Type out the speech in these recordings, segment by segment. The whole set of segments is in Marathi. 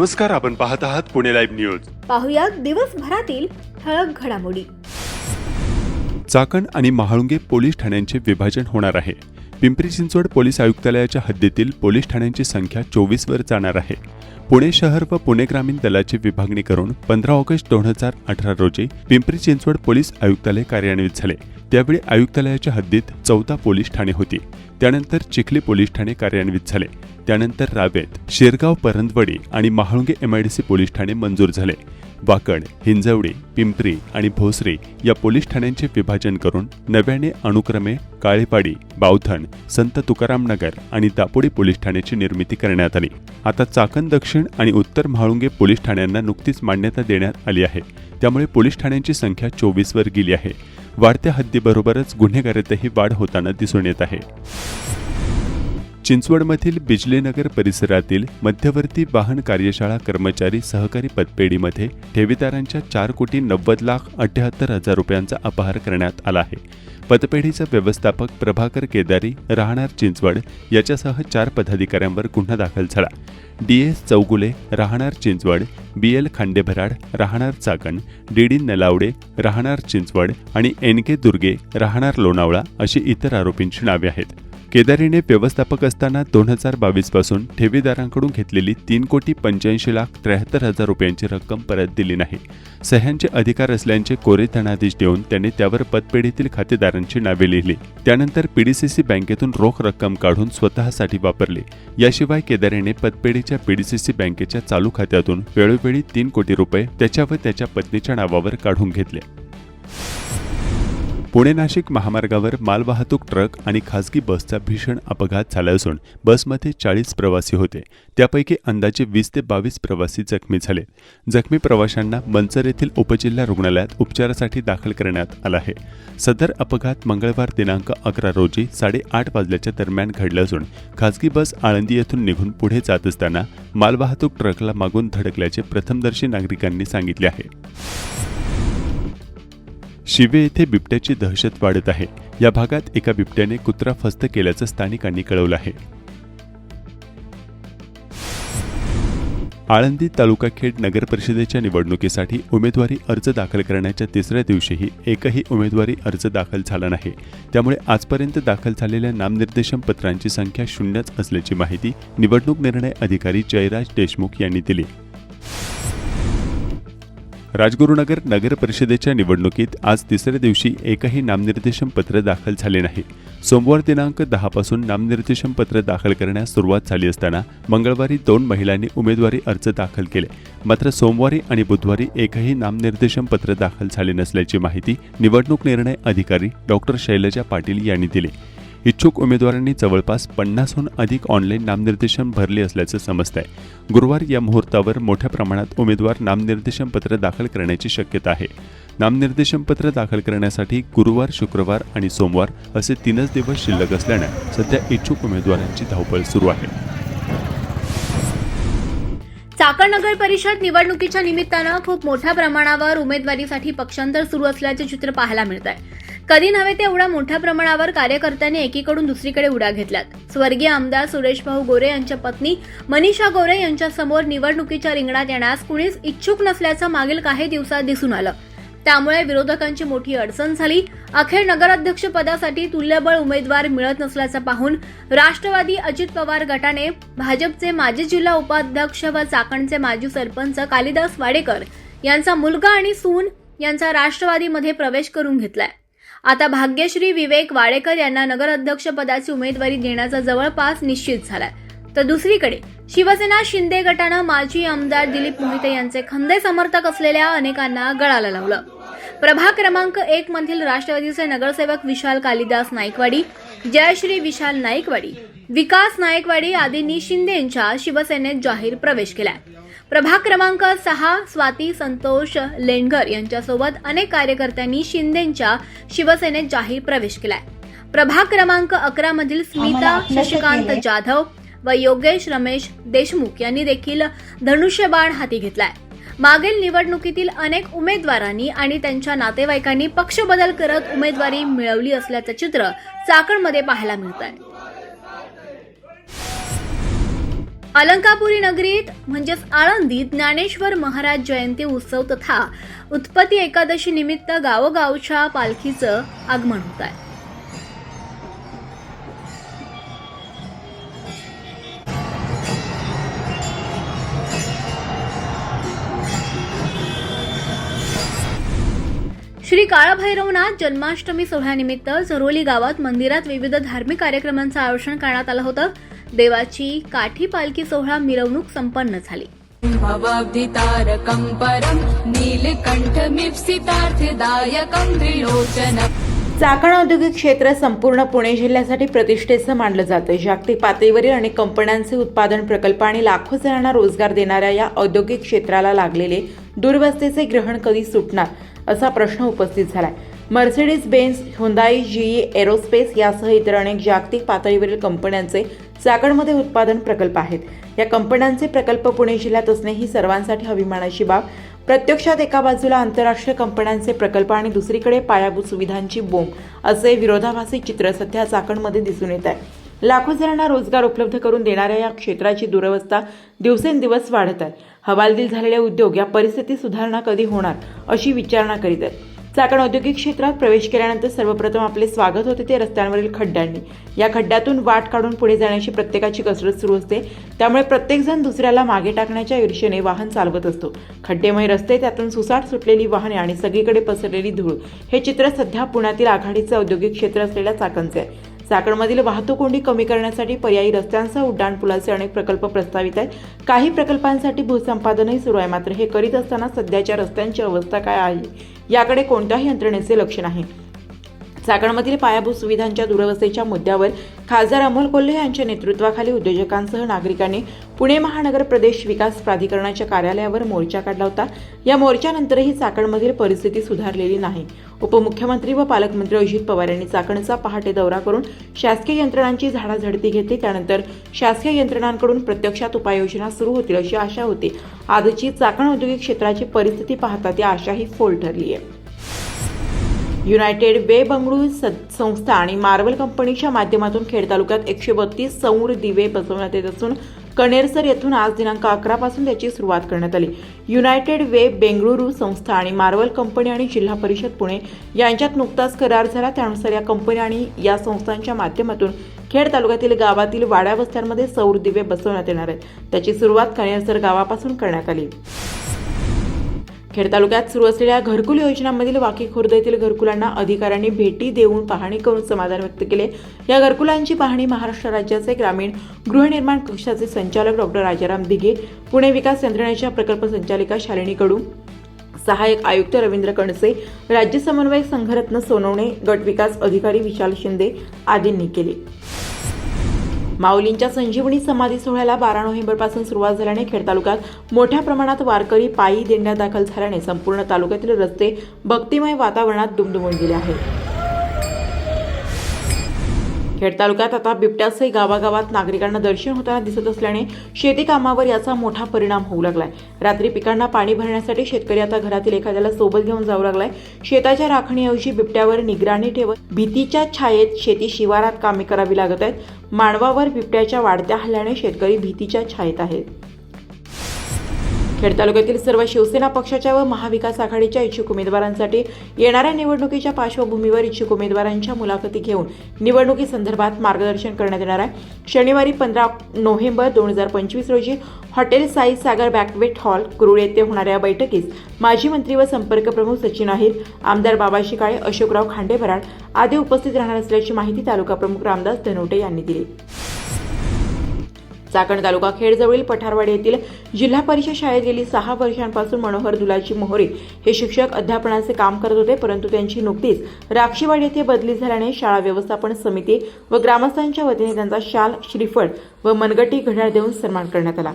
नमस्कार आपण पाहत आहात पुणे लाईव्ह न्यूज. पाहुयात दिवसभरातील ठळक घडामोडी. चाकण आणि महाळुंगे पोलीस ठाण्यांचे विभाजन होणार आहे. पिंपरी चिंचवड पोलीस आयुक्तालयाच्या हद्दीतील पोलीस ठाण्यांची संख्या चोवीस वर जाणार आहे. पुणे शहर व पुणे ग्रामीण दलाची विभागणी करून पंधरा ऑगस्ट दोन हजार अठरा रोजी पिंपरी चिंचवड पोलीस आयुक्तालय कार्यान्वित झाले. त्यावेळी आयुक्तालयाच्या हद्दीत चौदा पोलीस ठाणे होती. त्यानंतर चिखली पोलीस ठाणे कार्यान्वित झाले. त्यानंतर रावेत शेरगाव परंदवडी आणि महाळुंगे एमआयडीसी पोलीस ठाणे मंजूर झाले. वाकड हिंजवडी पिंपरी आणि भोसरी या पोलीस ठाण्यांचे विभाजन करून नव्याने अनुक्रमे काळेपाडी बावधन संत तुकाराम नगर आणि दापोडी पोलीस ठाण्याची निर्मिती करण्यात आली. आता चाकण दक्षिण आणि उत्तर म्हाळुंगे पोलीस ठाण्यांना नुकतीच मान्यता देण्यात आली आहे. त्यामुळे पोलीस ठाण्यांची संख्या चोवीस वर गेली आहे. वाढत्या हद्दीबरोबरच गुन्हेगारीतही वाढ होताना दिसून येत आहे. चिंचवडमधील बिजलीनगर परिसरातील मध्यवर्ती वाहन कार्यशाळा कर्मचारी सहकारी पतपेढीमध्ये ठेवीदारांच्या चार कोटी नव्वद लाख अठ्याहत्तर हजार रुपयांचा अपहार करण्यात आला आहे. पतपेढीचा व्यवस्थापक प्रभाकर केदारी राहणार चिंचवड याच्यासह चार पदाधिकाऱ्यांवर गुन्हा दाखल झाला. डी एस चौगुले राहणार चिंचवड बी एल खांडेभराड राहणार चाकण डी डी नलावडे राहणार चिंचवड आणि एन के दुर्गे राहणार लोणावळा अशी इतर आरोपींची नावे आहेत. केदारीने व्यवस्थापक असताना दोन हजार बावीसपासून ठेवीदारांकडून घेतलेली तीन कोटी पंच्याऐंशी लाख त्र्याहत्तर हजार रुपयांची रक्कम परत दिली नाही. सह्यांचे अधिकार असल्याचे कोरे धनादेश देऊन त्यांनी त्यावर पतपेढीतील खातेदारांची नावे लिहिली. त्यानंतर पीडीसीसी बँकेतून रोख रक्कम काढून स्वतःसाठी वापरली. याशिवाय केदारीने पतपेढीच्या पीडीसीसी बँकेच्या चालू खात्यातून वेळोवेळी तीन कोटी रुपये त्याच्या व त्याच्या पत्नीच्या नावावर काढून घेतले. पुणे नाशिक महामार्गावर मालवाहतूक ट्रक आणि खासगी बसचा भीषण अपघात झाला असून बसमध्ये चाळीस प्रवासी होते. त्यापैकी अंदाजे वीस ते बावीस प्रवासी जखमी झाले. जखमी प्रवाशांना मंचर येथील उपजिल्हा रुग्णालयात उपचारासाठी दाखल करण्यात आला आहे. सदर अपघात मंगळवार दिनांक अकरा रोजी साडेआठ वाजल्याच्या दरम्यान घडला असून खासगी बस आळंदी येथून निघून पुढे जात असताना मालवाहतूक ट्रकला मागून धडकल्याचे प्रथमदर्शी नागरिकांनी सांगितले आहे. शिवे येथे बिबट्याची दहशत वाढत आहे. या भागात एका बिबट्याने कुत्रा फस्त केल्याचं स्थानिकांनी कळवलं आहे. आळंदी तालुका खेड नगर परिषदेच्या निवडणुकीसाठी उमेदवारी अर्ज दाखल करण्याच्या तिसऱ्या दिवशीही एकही उमेदवारी अर्ज दाखल झाला नाही. त्यामुळे आजपर्यंत दाखल झालेल्या नामनिर्देशन पत्रांची संख्या शून्यच असल्याची माहिती निवडणूक निर्णय अधिकारी जयराज देशमुख यांनी दिली. राजगुरुनगर नगर परिषदेच्या निवडणुकीत आज तिसऱ्या दिवशी एकही नामनिर्देशन पत्र दाखल झाले नाही. सोमवार दिनांक दहापासून नामनिर्देशन पत्र दाखल करण्यास सुरुवात झाली असताना मंगळवारी दोन महिलांनी उमेदवारी अर्ज दाखल केले. मात्र सोमवारी आणि बुधवारी एकही नामनिर्देशन पत्र दाखल झाले नसल्याची माहिती निवडणूक निर्णय अधिकारी डॉक्टर शैलजा पाटील यांनी दिली. इच्छुक उमेदवारांनी जवळपास पन्नासहून अधिक ऑनलाईन नामनिर्देशन भरले असल्याचं समजत आहे गुरुवार या मुहूर्तावर मोठ्या प्रमाणात उमेदवार नामनिर्देशन पत्र दाखल करण्याची शक्यता आहे. नामनिर्देशन पत्र दाखल करण्यासाठी गुरुवार शुक्रवार आणि सोमवार असे तीनच दिवस शिल्लक असल्यानं सध्या इच्छुक उमेदवारांची धावपळ सुरू आहे. चाकण नगर परिषद निवडणुकीच्या निमित्तानं खूप मोठ्या प्रमाणावर उमेदवारीसाठी पक्षांतर सुरू असल्याचे चित्र पाहायला मिळत आहे कधी नव्हे ते एवढ्या मोठ्या प्रमाणावर कार्यकर्त्यांनी एकीकडून दुसरीकडे उड्या घेतल्यात. स्वर्गीय आमदार सुरेश भाऊ गोरे यांच्या पत्नी मनीषा गोरे यांच्या समोर निवडणुकीच्या रिंगणात येण्यास कुणीच इच्छुक नसल्याचं मागील काही दिवसात दिसून आलं. त्यामुळे विरोधकांची मोठी अडचण झाली. अखेर नगराध्यक्ष पदासाठी तुल्यबळ उमेदवार मिळत नसल्याचं पाहून राष्ट्रवादी अजित पवार गटाने भाजपचे माजी जिल्हा उपाध्यक्ष व चाकणचे माजी सरपंच कालिदास वाडेकर यांचा मुलगा आणि सून यांचा राष्ट्रवादीमध्ये प्रवेश करून घेतलाय. आता भाग्यश्री विवेक वाडेकर यांना नगराध्यक्षपदाची उमेदवारी देण्याचा जवळपास निश्चित झालाय. तर दुसरीकडे शिवसेना शिंदे गटानं माजी आमदार दिलीप मोहिते यांचे खंदे समर्थक असलेल्या अनेकांना गळाला लावलं. प्रभाग क्रमांक एक मधील राष्ट्रवादीचे नगरसेवक विशाल कालिदास नाईकवाडी जयश्री विशाल नाईकवाडी विकास नाईकवाडी आदींनी शिंदे यांच्या शिवसेनेत जाहीर प्रवेश केलाय. प्रभाग क्रमांक सहा स्वाती संतोष लेंडगर यांच्यासोबत अनेक कार्यकर्त्यांनी शिंदेच्या शिवसेनेत जाहीर प्रवेश केलाय. प्रभाग क्रमांक अकरा मधील स्मिता शशिकांत जाधव व योगेश रमेश देशमुख यांनी देखील धनुष्यबाण हाती घेतलाय. मागील निवडणुकीतील अनेक उमेदवारांनी आणि त्यांच्या नातेवाईकांनी पक्ष बदल करत उमेदवारी मिळवली असल्याचं चित्र चाकणमध्ये पाहायला मिळत आहे अलंकापुरी नगरीत म्हणजेच आळंदीत ज्ञानेश्वर महाराज जयंती उत्सव तथा उत्पत्ती एकादशी निमित्त गावोगावच्या पालखीचं आगमन होत आहे. श्री काळभैरवनाथ जन्माष्टमी सोहळ्यानिमित्त झरोली गावात मंदिरात विविध धार्मिक कार्यक्रमांचं आयोजन करण्यात आलं होतं. देवाची काठी पालखी सोहळा मिरवणूक संपन्न झाली. चाकण औद्योगिक क्षेत्र संपूर्ण पुणे जिल्ह्यासाठी प्रतिष्ठेचं मानलं जातं जागतिक पातळीवरील अनेक कंपन्यांचे उत्पादन प्रकल्प आणि लाखो जणांना रोजगार देणाऱ्या या औद्योगिक क्षेत्राला लागलेले दुर्वस्थेचे ग्रहण कधी सुटणार असा प्रश्न उपस्थित झालाय. Mercedes Benz Hyundai GE aerospace यासह इतर अनेक जागतिक पातळीवरील कंपन्यांचे चाकणमध्ये उत्पादन प्रकल्प आहेत. या कंपन्यांचे प्रकल्प पुणे जिल्ह्यात असणे ही सर्वांसाठी अभिमानाची बाब. प्रत्यक्षात एका बाजूला आंतरराष्ट्रीय कंपन्यांचे प्रकल्प आणि दुसरीकडे पायाभूत सुविधांची बोंब असे विरोधाभासी चित्र सध्या चाकणमध्ये दिसून येत आहे. लाखो जणांना रोजगार उपलब्ध करून देणाऱ्या या क्षेत्राची दुरवस्था दिवसेंदिवस वाढत आहे. हवालदिल झालेले उद्योग या परिस्थितीत सुधारणा कधी होणार अशी विचारणा करीत आहेत. चाकण औद्योगिक क्षेत्रात प्रवेश केल्यानंतर सर्वप्रथम आपले स्वागत होते ते रस्त्यांवरील खड्ड्यांनी. या खड्ड्यातून वाट काढून पुढे जाण्याची प्रत्येकाची कसरत सुरू असते. त्यामुळे प्रत्येकजण दुसऱ्याला मागे टाकण्याच्या ईर्षेने वाहन चालवत असतो. खड्डेमय रस्ते त्यातून सुसाट सुटलेली वाहने आणि सगळीकडे पसरलेली धूळ. हे चित्र सध्या पुण्यातील आघाडीचं औद्योगिक क्षेत्र असलेल्या चाकणचे आहे. चाकणमधील वाहतूक कोंडी कमी करण्यासाठी पर्यायी रस्त्यांसह उड्डाणपुलाचे अनेक प्रकल्प प्रस्तावित आहेत. काही प्रकल्पांसाठी भूसंपादनही सुरू आहे. मात्र हे करीत असताना सध्याच्या रस्त्यांची अवस्था काय आहे? याकडे कोणत्याही यंत्रणेचे लक्ष नाही. चाकणमधील पायाभूत सुविधांच्या दुरवस्थेच्या मुद्द्यावर खासदार अमोल कोल्हे यांच्या नेतृत्वाखाली उद्योजकांसह नागरिकांनी पुणे महानगर प्रदेश विकास प्राधिकरणाच्या कार्यालयावर मोर्चा काढला होता. या मोर्चानंतरही चाकणमधील परिस्थिती सुधारलेली नाही. उपमुख्यमंत्री व पालकमंत्री अजित पवार यांनी चाकणचा पहाटे दौरा करून शासकीय यंत्रणांची झाडाझडती घेतली. त्यानंतर शासकीय यंत्रणांकडून प्रत्यक्षात उपाययोजना सुरू होतील अशी आशा होती. आजची चाकण औद्योगिक क्षेत्राची परिस्थिती पाहता ती आशाही फोल ठरली आहे युनायटेड वे बंगळुरू स- संस्था आणि मार्वल कंपनीच्या माध्यमातून खेड तालुक्यात एकशे बत्तीस सौर दिवे बसवण्यात येत असून कणेरसर येथून आज दिनांक अकरा पासून त्याची सुरुवात करण्यात आली. युनायटेड वे बेंगळुरू संस्था आणि मार्वल कंपनी आणि जिल्हा परिषद पुणे यांच्यात नुकताच करार झाला. त्यानुसार या कंपनी आणि या संस्थांच्या माध्यमातून खेड तालुक्यातील गावातील वाड्या वस्त्यांमध्ये सौर दिवे बसवण्यात येणार आहेत. त्याची सुरुवात कणेरसर गावापासून करण्यात आली. खेड तालुक्यात सुरू असलेल्या घरकुल योजनांमधील वाकी खुर्द येथील घरकुलांना अधिकाऱ्यांनी भेटी देऊन पाहणी करून समाधान व्यक्त केले. या घरकुलांची पाहणी महाराष्ट्र राज्याचे ग्रामीण गृहनिर्माण कक्षाचे संचालक डॉक्टर राजाराम दिघे पुणे विकास यंत्रणेच्या प्रकल्प संचालिका शालिनी कडू सहाय्यक आयुक्त रवींद्र कणसे राज्य समन्वयक संघरत्न सोनवणे गट विकास अधिकारी विशाल शिंदे आदींनी केली. माऊलींच्या संजीवनी समाधी सोहळ्याला बारा नोव्हेंबरपासून सुरुवात झाल्याने खेड तालुक्यात मोठ्या प्रमाणात वारकरी पायी दिंड्या दाखल झाल्याने संपूर्ण तालुक्यातील रस्ते भक्तिमय वातावरणात दुमदुमून गेले आहेत. खेड तालुक्यात आता बिबट्यासही गावागावात नागरिकांना दर्शन होताना दिसत असल्याने शेती कामावर याचा मोठा परिणाम होऊ लागलाय. रात्री पिकांना पाणी भरण्यासाठी शेतकरी आता घरातील एखाद्याला सोबत घेऊन जाऊ लागलाय. शेताच्या राखणीऐवजी बिबट्यावर निगराणी ठेवत भीतीच्या छायेत शेती शिवारात कामे करावी लागत आहेत. मानवावर बिबट्याच्या वाढत्या हल्ल्याने शेतकरी भीतीच्या छायेत आहेत. खेड तालुक्यातील सर्व शिवसेना पक्षाच्या व महाविकास आघाडीच्या इच्छुक उमेदवारांसाठी येणाऱ्या निवडणुकीच्या पार्श्वभूमीवर इच्छुक उमेदवारांच्या मुलाखती घेऊन निवडणुकीसंदर्भात मार्गदर्शन करण्यात येणार आहे. शनिवारी पंधरा नोव्हेंबर दोन हजार पंचवीस रोजी hotel Sai Sagar banquet hall Kurul येथे होणाऱ्या बैठकीस माजी मंत्री व संपर्क प्रमुख सचिन अहिर आमदार बाबाशी काळे अशोकराव खांडेभराड आदी उपस्थित राहणार असल्याची माहिती तालुका प्रमुख रामदास धनोटे यांनी दिली. चाकण तालुका खेडजवळील पठारवाडी येथील जिल्हा परिषद शाळेत गेली सहा वर्षांपासून मनोहर दुलाची मोहरे हे शिक्षक अध्यापनाचे काम करत होते परंतु त्यांची नुकतीच राक्षीवाडी येथे बदली झाल्याने शाळा व्यवस्थापन समिती व ग्रामस्थांच्या वतीने त्यांचा शाल श्रीफळ व मनगटी घड्याळ देऊन सन्मान करण्यात आला.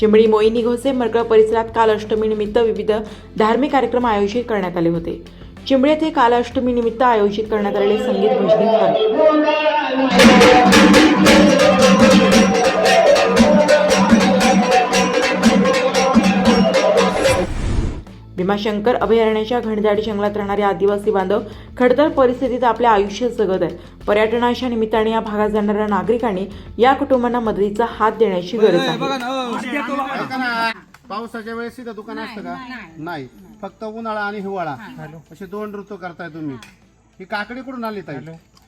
चिमणी मोईनी घोसे मरकळ परिसरात काल अष्टमीनिमित्त विविध धार्मिक कार्यक्रम आयोजित करण्यात आले होते. चिंबडी येथे काल अष्टमीनिमित्त आयोजित करण्यात आलेले संगीत भजनी कार्यक्रम भीमाशंकर अभयारण्याच्या घनदाट जंगलात राहणारे आदिवासी बांधव खडतर परिस्थितीत आपले आयुष्य जगत आहेत. पर्यटनाच्या निमित्ताने या भागात जाणाऱ्या नागरिकांनी या कुटुंबांना मदतीचा हात देण्याची गरज आहे. पावसाच्या वेळेस इथं दुकान असतं का? नाही. फक्त उन्हाळा आणि हिवाळा. असे दोन ऋतू करताय तुम्ही. ही. काकडी कुठून आणली ताई?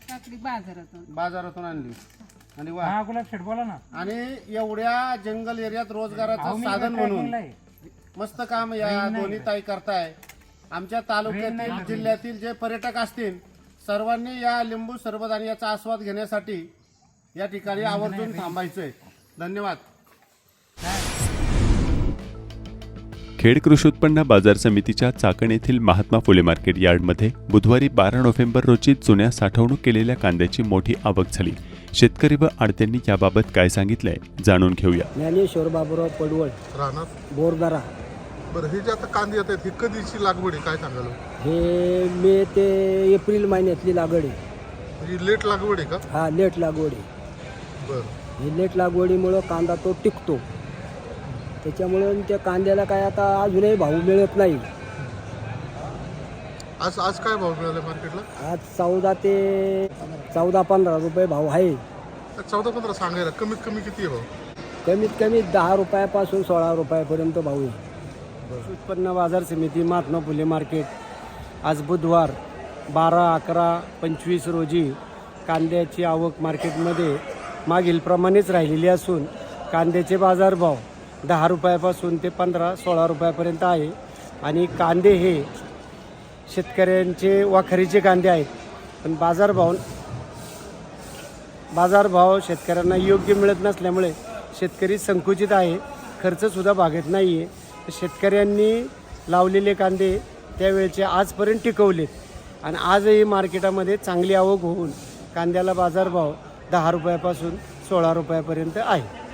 काकडी बाजारातून. बाजारातून आणली. आणि वा. हा गुलाब शेट बोला ना. आणि एवढ्या जंगल एरियात रोजगाराचं साधन म्हणून मस्त काम या दोन्ही ताई करताय. आमच्या तालुक्यातील जिल्ह्यातील जे पर्यटक असतील सर्वांनी या लिंबू सरबत आणि याचा आस्वाद घेण्यासाठी या ठिकाणी आवर्जून थांबायचंय. धन्यवाद. खेड कृषी उत्पन्न बाजार समितीच्या चाकण येथील महात्मा फुले मार्केट यार्डमध्ये बुधवारी बारा नोव्हेंबर रोजी जुन्या साठवणूक केलेल्या कांद्याची मोठी आवक झाली. शेतकरी व आडत्यांनी याबाबत काय सांगितलंय जाणून घेऊया. ज्ञानेश्वर बाबुराव पडवळ राहणार बोरदरा. बरं हे जे आता कांदे येत आहेत ही कधीची लागवड आहे? काय सांगाल? हे मे ते एप्रिल महिन्यातली लागवड आहे. म्हणजे लेट लागवड आहे का? हा लेट लागवड आहे. बरं. हे लेट लागवडीमुळं कांदा तो टिकतो. त्याच्यामुळं त्या कांद्याला काय आता अजूनही भाव मिळत नाही. आज आज काय भाव मिळाला मार्केटला? आज चौदा ते चौदा पंधरा रुपये भाव आहे. चौदा पंधरा सांगायला कमीत कमी किती भाव? कमीत कमी दहा रुपयापासून सोळा रुपयापर्यंत भाव आहे. उत्पन्न बाजार समिती महात्मा फुले मार्केट आज बुधवार बारा अकरा पंचवीस रोजी कांद्याची आवक मार्केटमध्ये मागील प्रमाणेच राहिलेली असून कांद्याचे बाजारभाव दहा रुपयापासून ते पंधरा सोळा रुपयापर्यंत आहे. आणि कांदे हे शेतकऱ्यांचे वाखरीचे कांदे आहेत. पण बाजारभाव बाजारभाव शेतकऱ्यांना योग्य मिळत नसल्यामुळे शेतकरी संकुचित आहे. खर्चसुद्धा भागत नाही आहे शेतकऱ्यांनी लावलेले कांदे त्यावेळचे आजपर्यंत टिकवलेत. आणि आजही मार्केटामध्ये चांगली आवक होऊन कांद्याला बाजारभाव दहा रुपयापासून सोळा रुपयापर्यंत आहे.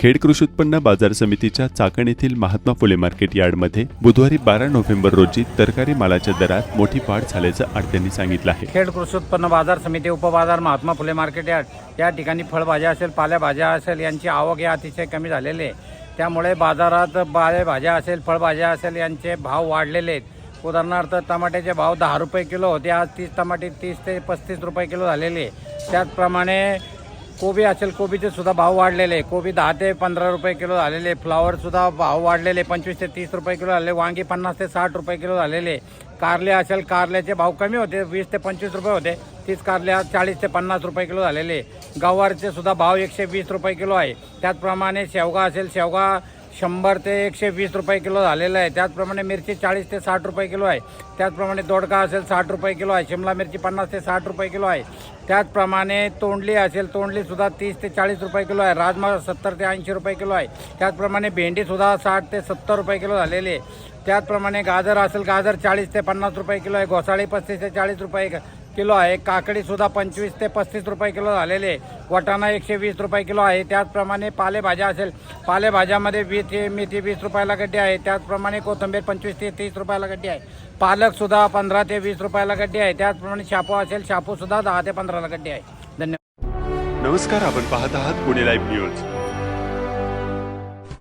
खेड कृषी उत्पन्न बाजार समितीच्या चाकण येथील महात्मा फुले मार्केट यार्डमध्ये बुधवारी बारा नोव्हेंबर रोजी तरकारी मालाच्या दरात मोठी वाढ झाल्याचं आडत्यांनी सांगितलं आहे. खेड कृषी उत्पन्न बाजार समिती उपबाजार महात्मा फुले मार्केट यार्ड या ठिकाणी फळभाज्या असेल पालेभाज्या असेल यांची आवक या अतिशय कमी झालेली आहे. त्यामुळे बाजारात पालेभाज्या असेल फळभाज्या असेल यांचे भाव वाढलेले आहेत. उदाहरणार्थ टमाट्याचे भाव दहा रुपये किलो होते आज तीस टमाटे तीस ते पस्तीस रुपये किलो झालेले आहे. त्याचप्रमाणे कोबी असेल कोबीचे सुद्धा भाव वाढलेले आहे. कोबी दहा ते पंधरा रुपये किलो झालेले फ्लावर सुद्धा भाव वाढलेले पंचवीस ते तीस रुपये किलो झाले वांगी पन्नास ते साठ रुपये किलो झालेले कारले असेल कारल्याचे भाव कमी होते. वीस ते पंचवीस रुपये होते. तीच कारले आज चाळीस ते पन्नास रुपये किलो झालेले गवारचे सुद्धा भाव एकशे वीस रुपये किलो आहे. त्याचप्रमाणे शेवगा असेल शेवगा शंभर ते एकशे वीस रुपये किलो झालेलं आहे. त्याचप्रमाणे मिरची चाळीस ते साठ रुपये किलो आहे. त्याचप्रमाणे दोडका असेल साठ रुपये किलो आहे. शिमला मिरची पन्नास ते साठ रुपये किलो आहे. त्याचप्रमाणे तोंडली असेल तोंडलीसुद्धा तीस ते चाळीस रुपये किलो आहे. राजमा सत्तर ते ऐंशी रुपये किलो आहे. त्याचप्रमाणे भेंडीसुद्धा साठ ते सत्तर रुपये किलो झालेली आहे. त्याचप्रमाणे गाजर असेल गाजर चाळीस ते पन्नास रुपये किलो आहे. घोसाळी पस्तीस ते चाळीस रुपये किलो आहे. काकडीसुद्धा पंचवीस ते पस्तीस रुपये किलो झालेले आहे. वाटाणा एकशे वीस रुपये किलो आहे. त्याचप्रमाणे पालेभाज्या असेल. पालेभाज्यामध्ये वीस मेथी वीस रुपयाला गड्डी आहे. त्याचप्रमाणे कोथिंबीर पंचवीस ते तीस रुपयाला गड्डी आहे. पालकसुद्धा पंधरा ते वीस रुपयाला गड्डी आहे. त्याचप्रमाणे शापू असेल शापूसुद्धा दहा ते पंधराला गड्डी आहे. धन्यवाद. नमस्कार आपण पाहत आहात पुणे लाईव्ह न्यूज